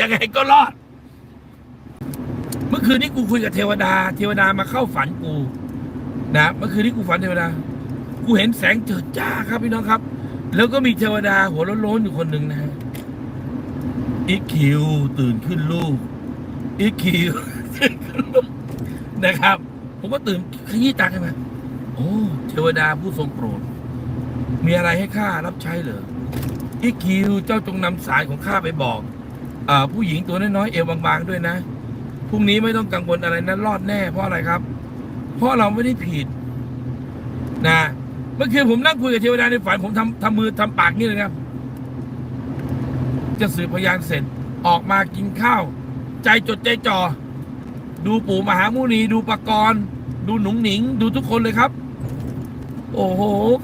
ยังไงก็รอด เมื่อคืนนี้กูคุยกับเทวดา เทวดามาเข้าฝันกูนะเมื่อคืนนี้กูฝันเทวดา กูเห็นแสงเจิดจ้าครับพี่น้องครับ แล้วก็มีเทวดาหัวโล้นๆอยู่คนหนึ่งนะฮะอีคิวตื่นขึ้นลูกอีคิวตื่นขึ้นลูกนะครับ ผมก็ตื่นขยี้ตาขึ้นมาโอ้เทวดาผู้ทรงโปรด มีอะไรให้ข้ารับใช้เหรออีคิวเจ้าจงนำสายของข้าไปบอก ผู้หญิงตัวน้อยๆเอวบางๆด้วยนะพรุ่งนี้ไม่ต้องกังวลอะไรนะรอดแน่เพราะอะไรครับ เพราะเราไม่ได้ผิด นะเมื่อคืนผมนั่งคุยกับเทวดาในฝันผมทำทำมือทำปากนี่เลยครับ จะสืบพยานเสร็จออกมากินข้าว ใจจดใจจ่อดูปู่มหามุนีดูปกรณ์ดูหนุ่งหนิง ดูทุกคนเลยครับ โอ้โห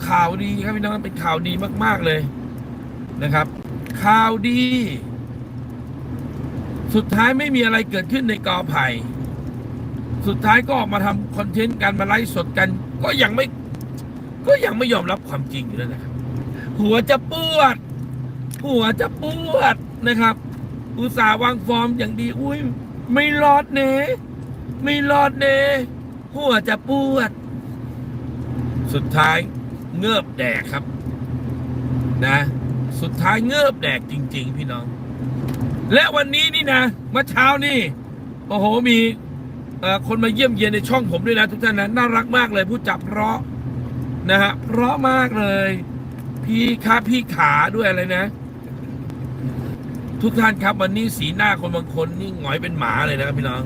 ข่าวดีครับพี่น้องเป็นข่าวดีมาก ๆเลยนะครับ ข่าวดี สุดท้ายไม่มีอะไรเกิดขึ้นในกอไผ่สุดท้ายก็ออกมาทำคอนเทนต์กันมาไลฟ์สดกัน ก็ยังไม่ ก็ยังไม่ยอมรับความจริงอยู่แล้วนะครับ หัวจะปวด หัวจะปวดนะครับ อุตส่าห์วางฟอร์มอย่างดีอุ้ยไม่รอดเนไม่รอดเนหัวจะปวด สุดท้ายเงือบแดกครับ นะ สุดท้ายเงือบแดกจริง ๆ พี่น้อง และวันนี้นี่นะเมื่อเช้านี่โอ้โหมีคนมาเยี่ยมเยียนในช่องผมด้วยนะทุกท่านนะน่ารักมากเลยผู้จับเพราะนะฮะเพราะมากเลย พี่ครับพี่ขาด้วยอะไรนะ ทุกท่านครับวันนี้สีหน้าคนบางคนนี่หงอยเป็นหมาเลยนะครับพี่น้อง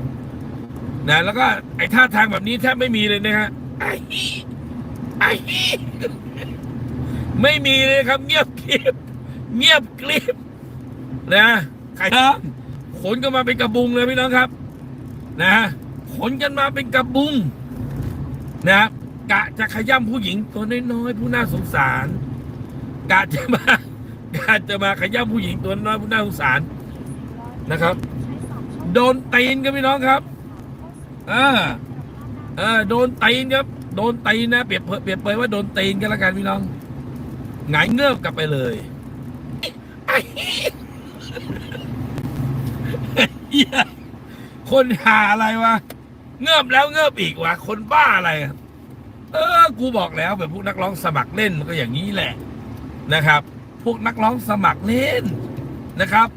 นะแล้วก็ไอ้ท่าทางแบบนี้แทบไม่มีเลยนะฮะไอ้ไอ้ไม่มีเลยครับ เงียบกริบเงียบกริบนะ ครับขนกันมาเป็นกระบุงเลยพี่น้องครับ นะขนกันมาเป็นกระบุงนะกะจะขย้ำผู้หญิงตัวน้อยๆผู้น่าสงสาร กะจะมากะจะมาขย้ำผู้หญิงตัวน้อยผู้น่าสงสารนะครับ โดนตีนกันพี่น้องครับเออเออโดนตีนครับ โดนตีนนะเปรียบเผยเปรียบเปยว่าโดนตีนกันแล้วกันพี่น้องหงายเงือบกลับไปเลย เหี้ยคนหาอะไรวะ เงือบแล้วเงือบอีกวะ คนบ้าอะไร เออ กูบอกแล้วแบบพวกนักร้องสมัครเล่นมันก็อย่างนี้แหละนะครับ พวกนักร้องสมัครเล่นนะครับ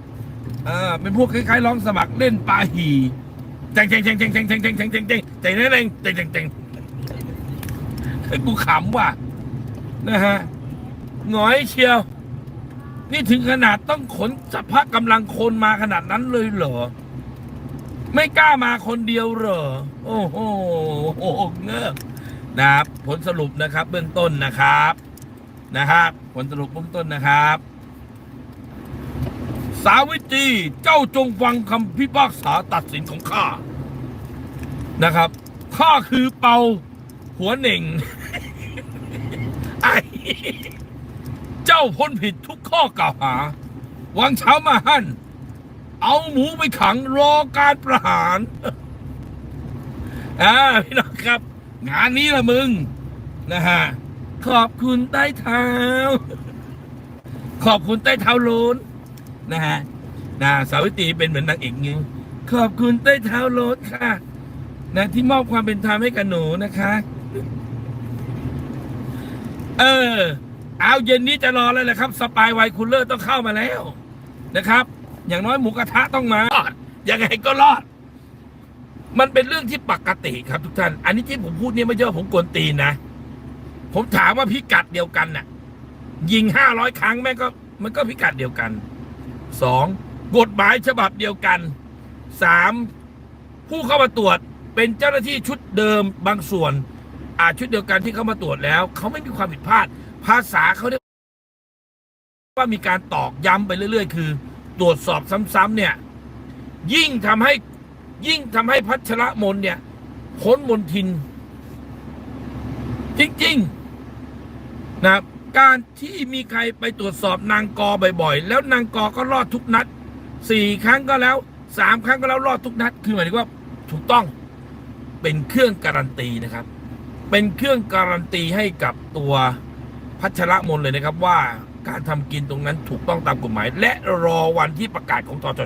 เออเป็นพวกคล้ายๆร้องสมัครเล่นปาหีแจงแจงแจงแจงแจงแจงแจงแจงแจงแจงแจงแจงแจงแจงแจงแจงกูขำว่ะนะฮะหงอยเชียว นี่ถึงขนาดต้องขนสภาพกำลังคนมาขนาดนั้นเลยเหรอ ไม่กล้ามาคนเดียวเหรอ โอ้โหเงือกนะครับ ผลสรุปนะครับ เบื้องต้นนะครับ นะครับ ผลสรุปเบื้องต้นนะครับ สาวิตรีเจ้าจงฟังคำพิพากษาตัดสินของข้านะครับข้าคือเปาหัวเหน่งไอเจ้าพ้นผิดทุกข้อกล่าวหา วังเช้ามาหั่น เอาหมูไปขังรอการประหารอ่าพี่น้องครับ งานนี้ละมึง นะฮะ ขอบคุณใต้เท้า ขอบคุณใต้เท้าโลนนะฮะนะสาวิตรีเป็นเหมือนนางเอกงิ้วขอบคุณใต้เท้าโลดค่ะ นะที่มอบความเป็นธรรมให้กับหนูนะคะ เออ เอาเย็นนี้จะรอแล้วแหละครับ สปายไวคูลเลอร์ต้องเข้ามาแล้วนะครับ อย่างน้อยหมูกระทะต้องมารอดยังไงก็รอด มันเป็นเรื่องที่ปกติครับทุกท่าน อันนี้ที่ผมพูดเนี่ยไม่ใช่ว่าผมกวนตีนนะ ผมถามว่าพิกัดเดียวกันน่ะ ยิงห้าร้อยครั้งแม่งก็ มันก็พิกัดเดียวกันสองกฎหมายฉบับเดียวกันสามผู้เข้ามาตรวจเป็นเจ้าหน้าที่ชุดเดิมบางส่วน อาชุดเดียวกันที่เข้ามาตรวจแล้ว เขาไม่มีความผิดพลาด ภาษาเขาเรียกว่ามีการตอกย้ำไปเรื่อย ๆ คือ ตรวจสอบซ้ำๆเนี่ย ยิ่งทำให้ยิ่งทำให้พัชระมนเนี่ยพ้นมนทิน จริงๆนะครับการที่มีใครไปตรวจสอบนางกอบ่อยๆ แล้วนางกอก็รอดทุกนัดสี่ครั้งก็แล้วสามครั้งก็แล้วรอดทุกนัด คือหมายถึงว่าถูกต้องเป็นเครื่องการันตีนะครับ เป็นเครื่องการันตีให้กับตัวพัชระมนเลยนะครับว่า การทำกินตรงนั้นถูกต้องตามกฎหมาย และรอวันที่ประกาศของตจ